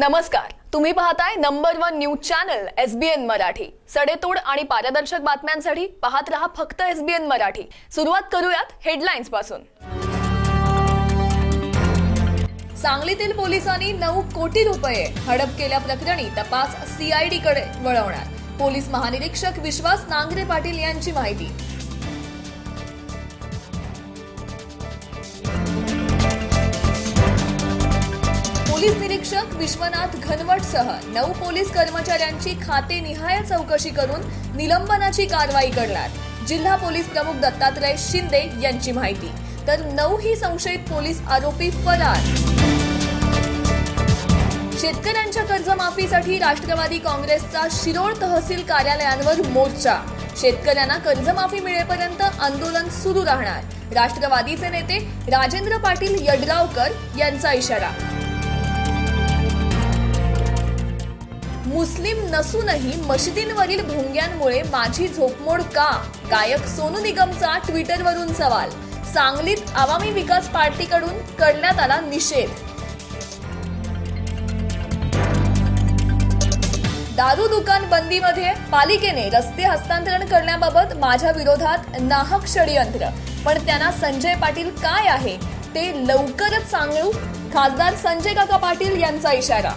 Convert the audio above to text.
नमस्कार. तुम्ही पाहताय number one news channel SBN Marathi. सडेतोड आणि पारदर्शक बातम्यांसाठी पाहत रहा फक्त एसबीएन मराठी. सुरुवात करूयात हेडलाईन्सपासून सांगलीतील पोलिसांनी नऊ कोटी रुपये हडप केल्या प्रकरणी तपास सीआयडी कडे वळवणार पोलीस महानिरीक्षक विश्वास नांगरे पाटील यांची माहिती. पोलीस निरीक्षक विश्वनाथ घनवटसह नऊ पोलीस कर्मचाऱ्यांची खाते निहाय चौकशी करून निलंबनाची कारवाई करणार. जिल्हा पोलीस प्रमुख दत्तात्रय शिंदे यांची माहिती. तर नऊ ही संशयित पोलीस आरोपी फरार. शेतकऱ्यांच्या कर्जमाफीसाठी राष्ट्रवादी काँग्रेसचा शिरोळ तहसील कार्यालयांवर मोर्चा. शेतकऱ्यांना कर्जमाफी मिळेपर्यंत आंदोलन सुरू राहणार. राष्ट्रवादीचे नेते राजेंद्र पाटील यड्रावकर यांचा इशारा. मुस्लिम नसूनही मशिदींवरील भोंग्यांमुळे माझी झोपमोड का? गायक सोनू निगमचा ट्विटरवरून सवाल. सांगलीत आवामी विकास पार्टीकडून करण्यात आला निषेध. दारू दुकान बंदीमध्ये पालिकेने रस्ते हस्तांतरण करण्याबाबत माझ्या विरोधात नाहक षडयंत्र. पण त्यांना संजय पाटील काय आहे? ते लवकरच सांगू. खासदार संजय काका पाटील यांचा इशारा.